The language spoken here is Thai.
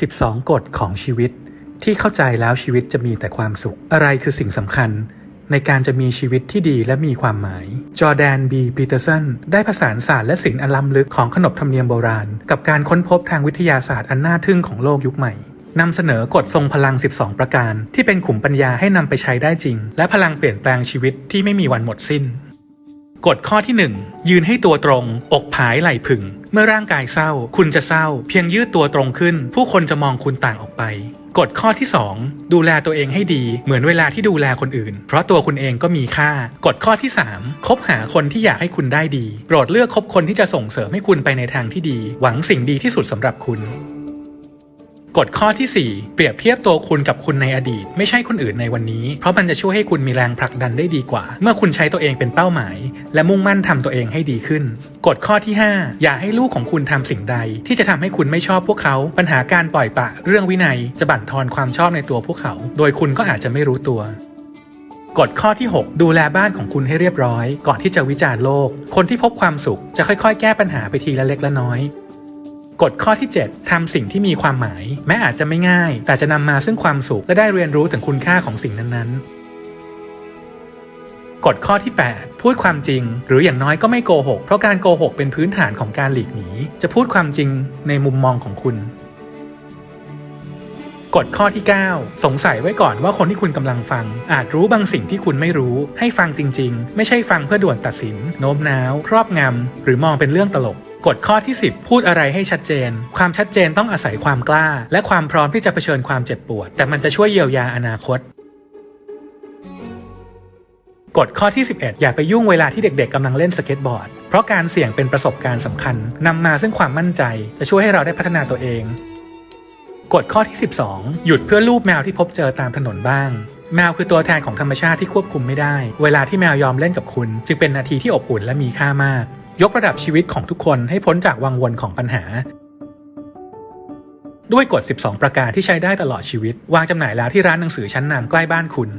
12 กฎของชีวิต ที่เข้าใจแล้วชีวิตจะมีแต่ความสุข อะไรคือสิ่งสำคัญ ในการจะมีชีวิตที่ดีและมีความหมาย จอแดนบีปีเตอร์สันได้ผสานศาสตร์และศิลป์อันล้ำลึกของขนบธรรมเนียมโบราณ กับการค้นพบทางวิทยาศาสตร์อันน่าทึ่งของโลกยุคใหม่นำเสนอกฎทรงพลัง 12 ประการ ที่เป็นขุมปัญญาให้นำไปใช้ได้จริง และพลังเปลี่ยนแปลงชีวิตที่ไม่มีวันหมดสิ้น กฎข้อที่ 1 ยืนให้ตัวตรง อกผายไหล่ผึ่ง เมื่อร่างกายเศร้า คุณจะเศร้า เพียงยืดตัวตรงขึ้น ผู้คนจะมองคุณต่างออกไปกฎข้อที่ 2 ดูแลตัวเองให้ดีเหมือนเวลาที่ดูแลคนอื่น เพราะตัวคุณเองก็มีค่ากฎข้อที่ 3 คบหาคนที่อยากให้คุณได้ดี โปรดเลือกคบคนที่จะส่งเสริมให้คุณไปในทางที่ดี หวังสิ่งดีที่สุดสำหรับคุณ กฎข้อที่ 4 เปรียบเทียบตัวคุณกับคุณในอดีต ไม่ใช่คนอื่นในวันนี้ เพราะมันจะช่วยให้คุณมีแรงผลักดันได้ดีกว่า เมื่อคุณใช้ตัวเองเป็นเป้าหมาย และมุ่งมั่นทำตัวเองให้ดีขึ้น กฎข้อที่ 5 อย่าให้ลูกของคุณทำสิ่งใด ที่จะทำให้คุณไม่ชอบพวกเขา ปัญหาการปล่อยปะ เรื่องวินัยจะบั่นทอนความชอบในตัวพวกเขา โดยคุณก็อาจจะไม่รู้ตัวกฎข้อที่ 6 ดูแลบ้านของคุณให้เรียบร้อย ก่อนที่จะวิจารณ์โลก คนที่พบความสุขจะค่อยๆ แก้ปัญหาไปทีละเล็กละน้อย กฎข้อที่ 7ทำสิ่งที่มีความหมาย แม้อาจจะไม่ง่าย แต่จะนำมาซึ่งความสุขและได้เรียนรู้ถึงคุณค่าของสิ่งนั้นๆ กฎข้อที่ 8 พูดความจริง หรืออย่างน้อยก็ไม่โกหก เพราะการโกหกเป็นพื้นฐานของการหลีกหนี จะพูดความจริงในมุมมองของคุณ กฎข้อที่ 9 สงสัยไว้ก่อนว่าคนที่คุณกำลังฟัง อาจรู้บางสิ่งที่คุณไม่รู้ ให้ฟังจริง ๆ ไม่ใช่ฟังเพื่อด่วนตัดสิน โน้มน้าว ครอบงำหรือมองเป็นเรื่องตลกกฎข้อที่ 10 พูดอะไรให้ชัดเจน ความชัดเจนต้องอาศัยความกล้า และความพร้อมที่จะเผชิญความเจ็บปวด แต่มันจะช่วยเยียวยาอนาคตกฎข้อที่ 11 อย่าไปยุ่งเวลาที่เด็กๆกำลังเล่นสเก็ตบอร์ด เพราะการเสี่ยงเป็นประสบการณ์สำคัญนำมาซึ่งความมั่นใจ จะช่วยให้เราได้พัฒนาตัวเอง กฎข้อที่ 12 หยุดเพื่อลูบแมวที่พบเจอตามถนนบ้าง แมวคือตัวแทนของธรรมชาติที่ควบคุมไม่ได้ เวลาที่แมวยอมเล่นกับคุณ จึงเป็นนาทีที่อบอุ่นและมีค่ามาก ยกระดับชีวิตของทุกคนให้พ้นจากวังวนของปัญหา ด้วยกฎ 12 ประการที่ใช้ได้ตลอดชีวิต วางจำหน่ายแล้วที่ร้านหนังสือชั้นนำใกล้บ้านคุณ